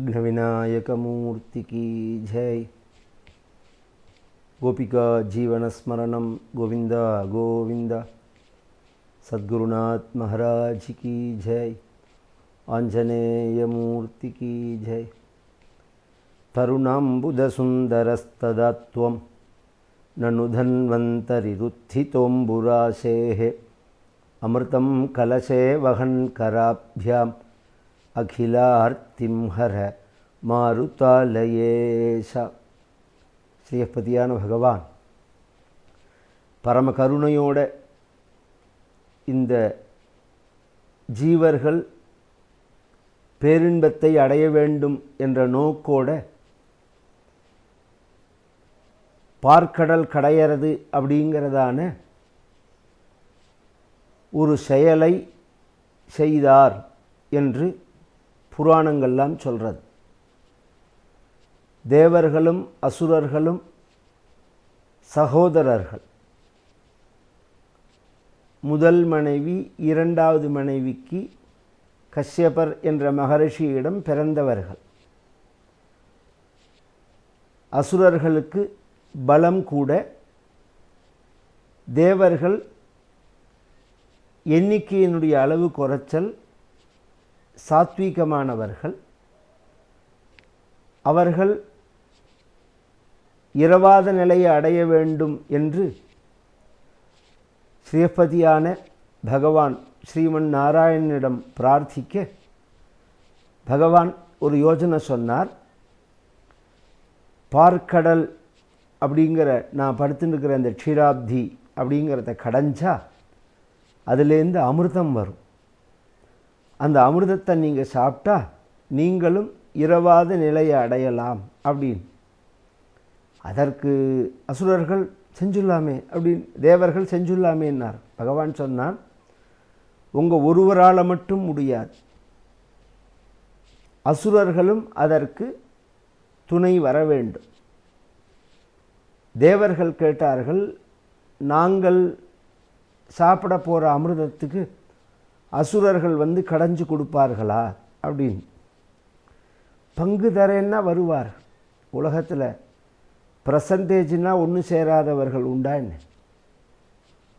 विघ्नविनायकमूर्ति की जय। गोपिका जीवनस्मरणम गोविंदा गोविंदा सद्गुरुनाथ महाराज की जय। आंजनेय मूर्ति की जय। तरुणाम्बुधसुन्दरस्तदा त्वं ननु धन्वन्तरिरुत्थितोऽम्बुराशेः अमृत कलशे वहन कराभ्याम् अखिलार्तिं हर। மாருத்தாலயேஷ ஸ்ரீயப்பதியான பகவான் பரம கருணையோட இந்த ஜீவர்கள் பேரின்பத்தை அடைய வேண்டும் என்ற நோக்கோட பார்க்கடல் கடையறது அப்படிங்கிறதான ஒரு செயலை செய்தார் என்று புராணங்கள்லாம் சொல்கிறது தேவர்களும் அசுரர்களும் சகோதரர்கள். முதல் மனைவி இரண்டாவது மனைவிக்கு கஷ்யபர் என்ற மகரிஷியிடம் பிறந்தவர்கள். அசுரர்களுக்கு பலம் கூட தேவர்கள் எண்ணிக்கையினுடைய அளவு குறைச்சல் சாத்வீகமானவர்கள். அவர்கள் இரவாத நிலையை அடைய வேண்டும் என்று ஸ்ரீபதியான பகவான் ஸ்ரீமன் நாராயணனிடம் பிரார்த்திக்க பகவான் ஒரு யோஜனை சொன்னார். பார்க்கடல் அப்படிங்கிற நான் படுத்துட்டு இருக்கிற இந்த க்ஷீராப்தி அப்படிங்கிறத கடைஞ்சா அதுலேருந்து அமிர்தம் வரும். அந்த அமிர்தத்தை நீங்கள் சாப்பிட்டா நீங்களும் இரவாத நிலையை அடையலாம் அப்படின்னு. அதற்கு அசுரர்கள் செஞ்சுள்ளாமே அப்படின்னு தேவர்கள் செஞ்சுள்ளாமேன்னார் பகவான் சொன்னான் உங்கள் ஒருவரால் மட்டும் முடியாது. அசுரர்களும் அதற்கு துணை வர வேண்டும். தேவர்கள் கேட்டார்கள் நாங்கள் சாப்பிட போகிற அமிர்தத்துக்கு அசுரர்கள் வந்து கடைஞ்சு கொடுப்பார்களா? அப்படின்னு. பங்கு தரேன்னா வருவார். உலகத்தில் பர்சன்டேஜ்னால் ஒன்று சேராதவர்கள் உண்டா என்ன?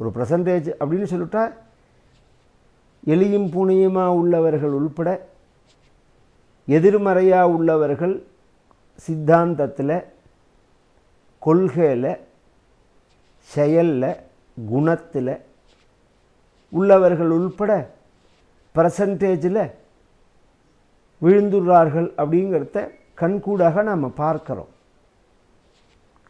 ஒரு பர்சன்டேஜ் அப்படின்னு சொல்லிட்டா எளியும் புனியுமாக உள்ளவர்கள் உள்பட எதிர்மறையாக உள்ளவர்கள் சித்தாந்தத்தில் கொள்கையில் செயலில் குணத்தில் உள்ளவர்கள் உள்பட பர்சன்டேஜில் விழுந்துள்ளார்கள் அப்படிங்கிறத கண்கூடாக நாம் பார்க்குறோம்.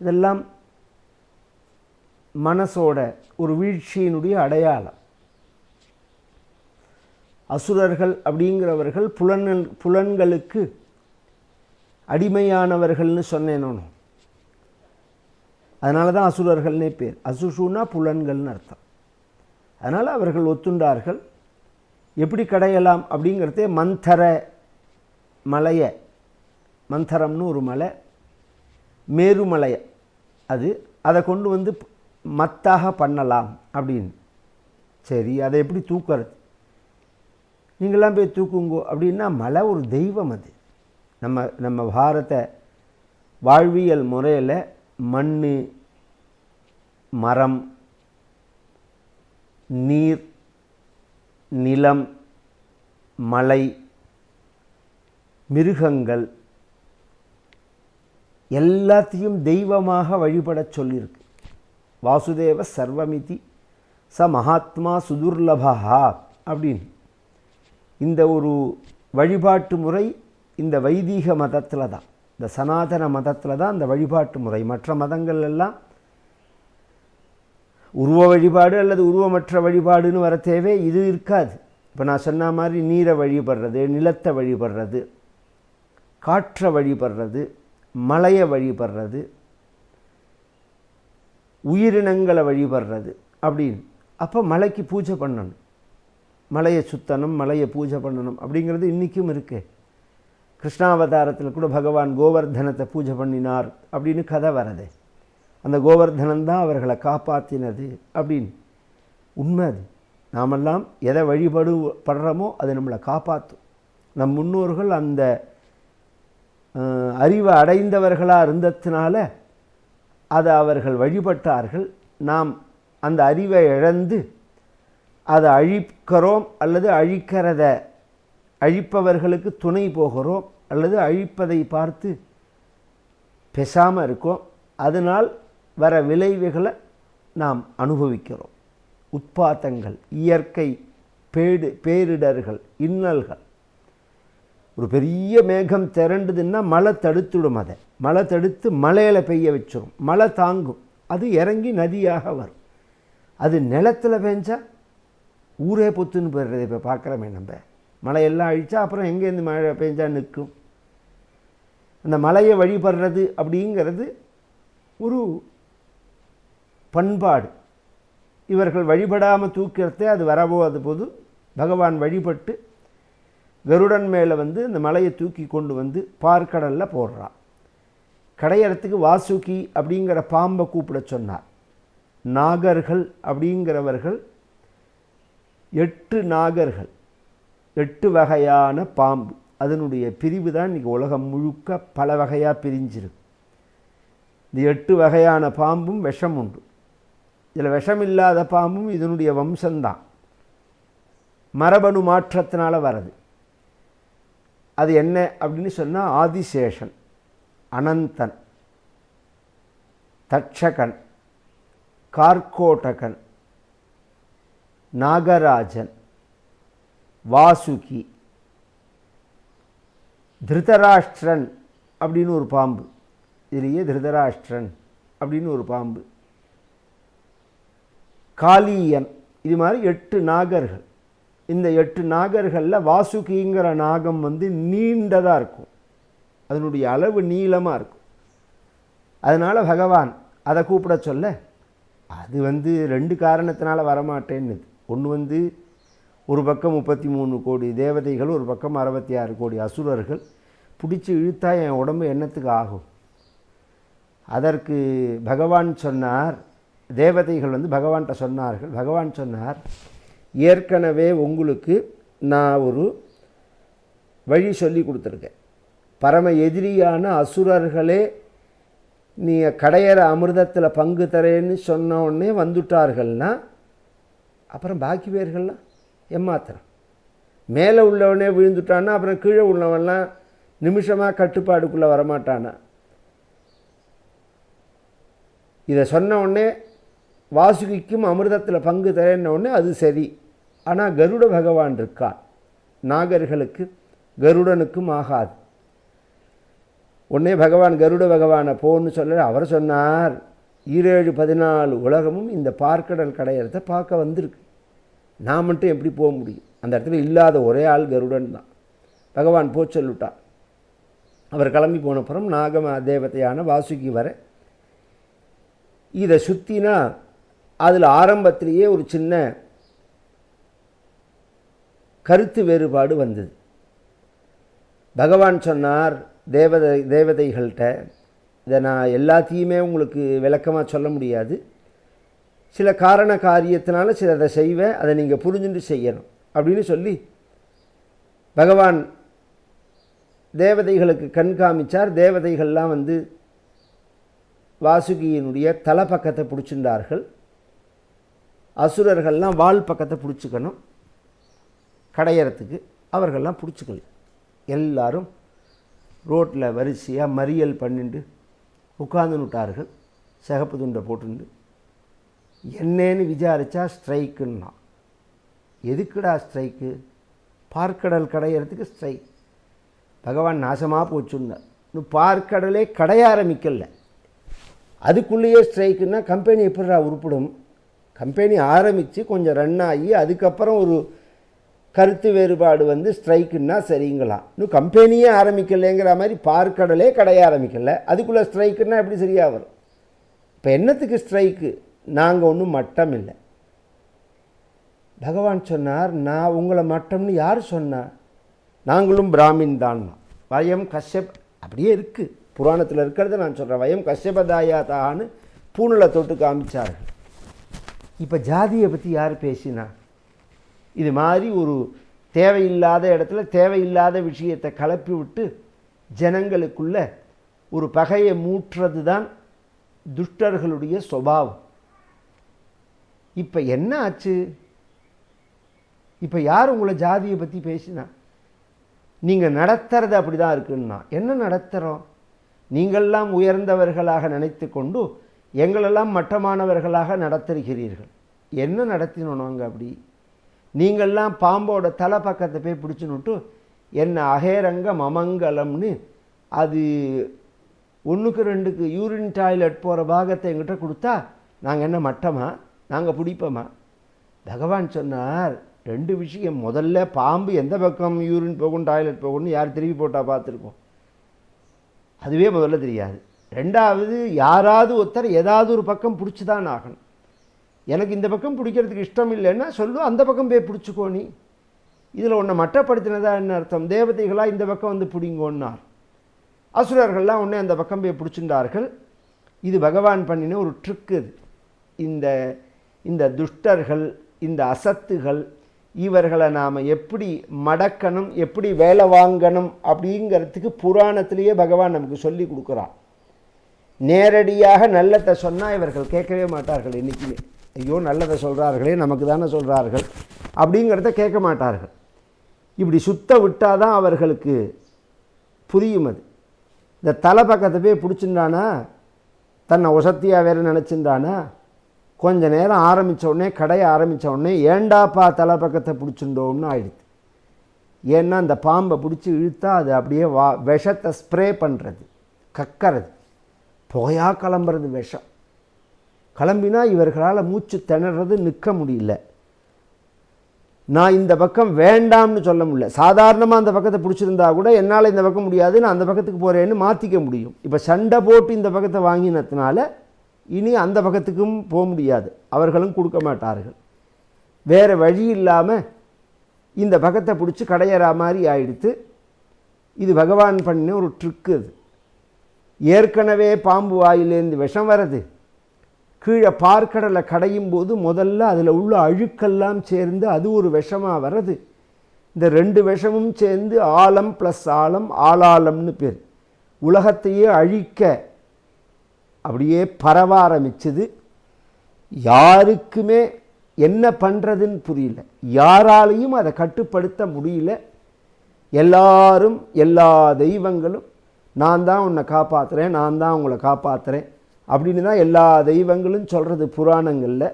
இதெல்லாம் மனசோட ஒரு வீழ்ச்சியினுடைய அடையாளம். அசுரர்கள் அப்படிங்கிறவர்கள் புலன்கள் புலன்களுக்கு அடிமையானவர்கள்னு சொன்னேன் அதனால தான் அசுரர்கள்னே பேர். அசுஷுனா புலன்கள்னு அர்த்தம். அதனால் அவர்கள் ஒத்துண்டார்கள். எப்படி கடையலாம் அப்படிங்கிறதே மந்தர மலையை மந்தரம்னு ஒரு மலை மேருமலை. அது அதை கொண்டு வந்து மத்தாக பண்ணலாம் அப்படின்னு. சரி அதை எப்படி தூக்கிறது? நீங்களாம் போய் தூக்குங்கோ அப்படின்னா மலை ஒரு தெய்வம் அது. நம்ம நம்ம பாரத வாழ்வியல் முறையில் மண் மரம் நீர் நிலம் மலை மிருகங்கள் எல்லாத்தையும் தெய்வமாக வழிபடச் சொல்லியிருக்கு வாசுதேவ சர்வமிதி ச மகாத்மா சுதுர்லபா அப்படின்னு. இந்த ஒரு வழிபாட்டு முறை இந்த வைதீக மதத்தில் தான். இந்த சனாதன மதத்தில் தான் இந்த வழிபாட்டு முறை. மற்ற மதங்கள் எல்லாம் உருவ வழிபாடு அல்லது உருவமற்ற வழிபாடுன்னு வர தேவை இது இருக்காது. இப்போ நான் சொன்ன மாதிரி நீரை வழிபடுறது நிலத்தை வழிபடுறது காற்றை வழிபடுறது மலையை வழிபடுறது உயிரினங்களை வழிபடுறது அப்படின்னு. அப்போ மலைக்கு பூஜை பண்ணணும். மலையை சுத்தணும் மலையை பூஜை பண்ணணும் அப்படிங்கிறது இன்றைக்கும் இருக்கு. கிருஷ்ணாவதாரத்தில் கூட பகவான் கோவர்தனத்தை பூஜை பண்ணினார் அப்படின்னு கதை வரது. அந்த கோவர்தனன் தான் அவர்களை காப்பாற்றினது அப்படின்னு. உண்மை அது. நாமெல்லாம் எதை வழிபடு படுறோமோ அது நம்மளை காப்பாற்றும். நம் முன்னோர்கள் அந்த அறிவு அடைந்தவர்களாக இருந்ததுனால அதை அவர்கள் வழிபட்டார்கள். நாம் அந்த அறிவை இழந்து அதை அழிக்கிறோம் அல்லது அழிக்கிறத அழிப்பவர்களுக்கு துணை போகிறோம் அல்லது அழிப்பதை பார்த்து பேசாமல் இருக்கோம். அதனால் வர விளைவுகளை நாம் அனுபவிக்கிறோம். உட்பாத்தங்கள் இயற்கை பேடு பேரிடர்கள் இன்னல்கள். ஒரு பெரிய மேகம் திரண்டுதுன்னா மழை தடுத்துடும் அதை. மழை தடுத்து மலையில் பெய்ய வச்சிடும் மழை தாங்கும். அது இறங்கி நதியாக வரும். அது நிலத்தில் பெஞ்சால் ஊரே பொத்துன்னு போயிடுறது. இப்போ பார்க்குறோமே நம்ம. மழையெல்லாம் அழிச்சா அப்புறம் எங்கேருந்து மழை பெஞ்சால் நிற்கும்? அந்த மலையை வழிபடுறது அப்படிங்கிறது ஒரு பண்பாடு. இவர்கள் வழிபடாமல் தூக்கிறதே அது வரபோது போது பகவான் வழிபட்டு கருடன் மேலே வந்து இந்த மலையை தூக்கி கொண்டு வந்து பார்க்கடலில் போடுறான். கடையறத்துக்கு வாசுகி அப்படிங்கிற பாம்பை கூப்பிட சொன்னார். நாகர்கள் அப்படிங்கிறவர்கள் எட்டு நாகர்கள் எட்டு வகையான பாம்பு. அதனுடைய பிரிவு தான் இன்றைக்கி உலகம் முழுக்க பல வகையாக பிரிஞ்சிருக்கு. இந்த எட்டு வகையான பாம்பும் விஷம் உண்டு. இதில் விஷம் இல்லாத பாம்பும் இதனுடைய வம்சம்தான். மரபணு மாற்றத்தினால் வரது அது என்ன அப்படின்னு சொன்னால் ஆதிசேஷன் அனந்தன் தட்சகன் கார்கோட்டகன் நாகராஜன் வாசுகி திருதராஷ்டிரன் அப்படின்னு ஒரு பாம்பு. இதுலேயே திருதராஷ்டிரன் அப்படின்னு ஒரு பாம்பு. காளியன் இது மாதிரி எட்டு நாகர்கள். இந்த எட்டு நாகர்களில் வாசுகிங்கிற நாகம் வந்து நீண்டதாக இருக்கும். அதனுடைய அளவு நீளமாக இருக்கும். அதனால் பகவான் அதை கூப்பிட சொல்ல அது வந்து ரெண்டு காரணத்தினால் வரமாட்டேன்னு ஒன்று வந்து ஒரு பக்கம் முப்பத்தி மூணு கோடி தேவதைகள் ஒரு பக்கம் அறுபத்தி ஆறு கோடி அசுரர்கள். பிடிச்சி இழுத்தா என் உடம்பு என்னத்துக்கு ஆகும்? அதற்கு பகவான் சொன்னார் தேவதைகள் வந்து பகவான்கிட்ட சொன்னார்கள். பகவான் சொன்னார் ஏற்கனவே உங்களுக்கு நான் ஒரு வழி சொல்லி கொடுத்துருக்கேன். பரம எதிரியான அசுரர்களே நீ கடையிற அமிர்தத்தில் பங்கு தரேன்னு சொன்ன உடனே வந்துட்டார்கள்னா அப்புறம் பாக்கி பேர்கள்லாம் ஏமாத்திரம் மேலே உள்ளவனே விழுந்துட்டான்னா அப்புறம் கீழே உள்ளவன்லாம் நிமிஷமாக கட்டுப்பாடுக்குள்ளே வரமாட்டானா? இதை சொன்ன உடனே வாசுகிக்கும் அமிர்தத்தில் பங்கு தரேன்ன உடனே அது சரி. ஆனால் கருட பகவான் இருக்கான் நாகர்களுக்கு கருடனுக்கும் ஆகாது. உடனே பகவான் கருட பகவானை போன்னு சொல்ல அவர் சொன்னார் ஈரேழு பதினாலு உலகமும் இந்த பார்க்கடல் கடையிறத பார்க்க வந்திருக்கு. நான் மட்டும் எப்படி போக முடியும்? அந்த இடத்துல இல்லாத ஒரே ஆள் கருடன் தான். பகவான் போ சொல்லிட்டார். அவர் கிளம்பி போனப்புறம் நாகம தேவதையான வாசுகி வர இதை சுற்றினா அதில் ஆரம்பத்திலேயே ஒரு சின்ன கருத்து வேறுபாடு வந்தது. பகவான் சொன்னார் தேவதை தேவதைகள்கிட்ட இதை நான் எல்லாத்தையுமே உங்களுக்கு விளக்கமாக சொல்ல முடியாது. சில காரண காரியத்தினால சிலதை செய்வேன் அதை நீங்கள் புரிஞ்சுட்டு செய்யணும். அப்படின்னு சொல்லி பகவான் தேவதைகளுக்கு கண் காமிச்சார். தேவதைகள்லாம் வந்து வாசுகியினுடைய தலை பக்கத்தை பிடிச்சிருந்தார்கள். அசுரர்கள்லாம் வால் பக்கத்தை பிடிச்சிக்கணும். கடையறத்துக்கு அவர்கள்லாம் பிடிச்சிக்கல. எல்லாரும் ரோட்டில் வரிசையாக மறியல் பண்ணிட்டு உட்கார்ந்துட்டார்கள் சிகப்பு துண்டை போட்டுண்டு. என்னன்னு விசாரித்தா ஸ்ட்ரைக்குன்னா. எதுக்குடா ஸ்ட்ரைக்கு? பார்க்கடல் கடையறதுக்கு ஸ்ட்ரைக். பகவான் நாசமாக போச்சுன்னார் இன்னும் பார்க்கடலே கடைய ஆரம்பிக்கல. அதுக்குள்ளேயே ஸ்ட்ரைக்குன்னா கம்பெனி எப்படிடா உருப்பிடும்? கம்பெனி ஆரம்பித்து கொஞ்சம் ரன் ஆகி அதுக்கப்புறம் ஒரு கருத்து வேறுபாடு வந்து ஸ்ட்ரைக்குன்னா சரிங்களாம். இன்னும் கம்பெனியே ஆரம்பிக்கலைங்கிற மாதிரி பார்க்கடலே கடைய ஆரம்பிக்கல. அதுக்குள்ளே ஸ்ட்ரைக்குன்னா எப்படி சரியாக வரும்? இப்போ என்னத்துக்கு ஸ்ட்ரைக்கு? நாங்கள் ஒன்றும் மட்டம் இல்லை பகவான் சொன்னார் நான் உங்களை மட்டம்னு யார் சொன்னார் நாங்களும் பிராமின் தான் வயம் கஷ்யப் அப்படியே இருக்குது புராணத்தில் இருக்கிறத நான் சொல்கிறேன் வயம் கஷ்யபதாயா தான்னு பூணில் தொட்டு காமிச்சார்கள். இப்போ ஜாதியை பற்றி யார் பேசினா? இது மாதிரி ஒரு தேவையில்லாத இடத்துல தேவையில்லாத விஷயத்தை கலப்பி விட்டு ஜனங்களுக்குள்ள ஒரு பகையை மூட்டுறது தான் துஷ்டர்களுடைய சுபாவம். இப்போ என்ன ஆச்சு? இப்போ யார் உங்களை ஜாதியை பற்றி பேசினா? நீங்கள் நடத்துறது அப்படி தான் இருக்குன்னா என்ன நடத்துகிறோம் நீங்கள்லாம் உயர்ந்தவர்களாக நினைத்து கொண்டு எங்களெல்லாம் மட்டமானவர்களாக நடத்துகிறீர்கள். என்ன நடத்தினோம் நாங்கள் அப்படி? நீங்கள்லாம் பாம்போட தலை பக்கத்தை போய் பிடிச்சுன்னுட்டு என்ன அகேரங்க மமங்கலம்னு அது ஒன்றுக்கு ரெண்டுக்கு யூரின் டாய்லெட் போகிற பாகத்தை எங்கிட்ட கொடுத்தா நாங்கள் என்ன மட்டமா? நாங்கள் பிடிப்போமா? பகவான் சொன்னார் ரெண்டு விஷயம். முதல்ல பாம்பு எந்த பக்கம் யூரின் போகும் டாய்லெட் போகும்னு யார் திருப்பி போட்டால் பார்த்துருக்கோம் அதுவே முதல்ல தெரியாது. ரெண்டாவது யாராவது ஒருத்தர் ஏதாவது ஒரு பக்கம் பிடிச்சி தான் ஆகணும். எனக்கு இந்த பக்கம் பிடிக்கிறதுக்கு இஷ்டம் இல்லைன்னா சொல்லு அந்த பக்கம் போய் பிடிச்சிக்கோ நீ. இதில் உன்னை மட்டப்படுத்தினதா என்ன அர்த்தம்? தேவதைகளாக இந்த பக்கம் வந்து பிடிங்கோன்னார். அசுரர்கள்லாம் உடனே அந்த பக்கம் போய் பிடிச்சிருந்தார்கள் இது பகவான் பண்ணின ஒரு ட்ரிக்கு இது. இந்த இந்த துஷ்டர்கள் இந்த அசத்துகள் இவர்களை நாம் எப்படி மடக்கணும் எப்படி வேலை வாங்கணும் அப்படிங்கிறதுக்கு புராணத்திலேயே பகவான் நமக்கு சொல்லி கொடுக்குறான். நேரடியாக நல்லத்தை சொன்னால் இவர்கள் கேட்கவே மாட்டார்கள் என்றைக்குமே ஐயோ நல்லதை சொல்கிறார்களே நமக்கு தானே சொல்கிறார்கள் அப்படிங்கிறத கேட்க மாட்டார்கள். இப்படி சுத்த விட்டால் தான் அவர்களுக்கு புரியும் அது. இந்த தலை பக்கத்தை போய் பிடிச்சிருந்தானா? தன்னை ஒசத்தியாக வேறு நினச்சிருந்தானா? கொஞ்ச நேரம் ஆரம்பித்த உடனே கடையை ஆரம்பித்த உடனே ஏண்டாப்பா தலை பக்கத்தை பிடிச்சிருந்தோம்னு ஆயிடுது. ஏன்னா அந்த பாம்பை பிடிச்சி இழுத்தா அது அப்படியே வா விஷத்தை ஸ்ப்ரே பண்ணுறது கக்கறது புகையாக கிளம்புறது விஷம். கிளம்பினா இவர்களால் மூச்சு திணறது நிற்க முடியல. நான் இந்த பக்கம் வேண்டாம்னு சொல்ல முடியல. சாதாரணமாக அந்த பக்கத்தை பிடிச்சிருந்தா கூட என்னால் இந்த பக்கம் முடியாது நான் அந்த பக்கத்துக்கு போகிறேன்னு மாற்றிக்க முடியும். இப்போ சண்டை போட்டு இந்த பக்கத்தை வாங்கினதுனால இனி அந்த பக்கத்துக்கும் போக முடியாது. அவர்களும் கொடுக்க மாட்டார்கள். வேறு வழி இல்லாமல் இந்த பக்கத்தை பிடிச்சி கடையிற மாதிரி ஆயிடுத்து இது பகவான் பண்ண ஒரு ட்ரிக்கு அது. ஏற்கனவே பாம்பு வாயிலேருந்து விஷம் வருது கீழே பார்க்கடலை கடையும் போது முதல்ல அதில் உள்ள அழுக்கெல்லாம் சேர்ந்து அது ஒரு விஷமாக வர்றது. இந்த ரெண்டு விஷமும் சேர்ந்து ஆழம் ப்ளஸ் ஆழம் ஆளாளம்னு பேர். உலகத்தையே அழிக்க அப்படியே பரவ ஆரம்பிச்சது. யாருக்குமே என்ன பண்ணுறதுன்னு புரியல. யாராலையும் அதை கட்டுப்படுத்த முடியல. எல்லாரும் எல்லா தெய்வங்களும் நான் தான் உன்னை காப்பாற்றுறேன் நான் தான் உங்களை காப்பாற்றுறேன் அப்படின்னு தான் எல்லா தெய்வங்களும் சொல்கிறது புராணங்களில்.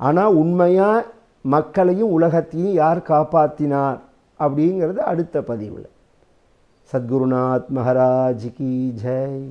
ஆனால் உண்மையாக மக்களையும் உலகத்தையும் யார் காப்பாற்றினார் அப்படிங்கிறது அடுத்த பதிவில். சத்குருநாத் மகாராஜ் கி ஜெய்.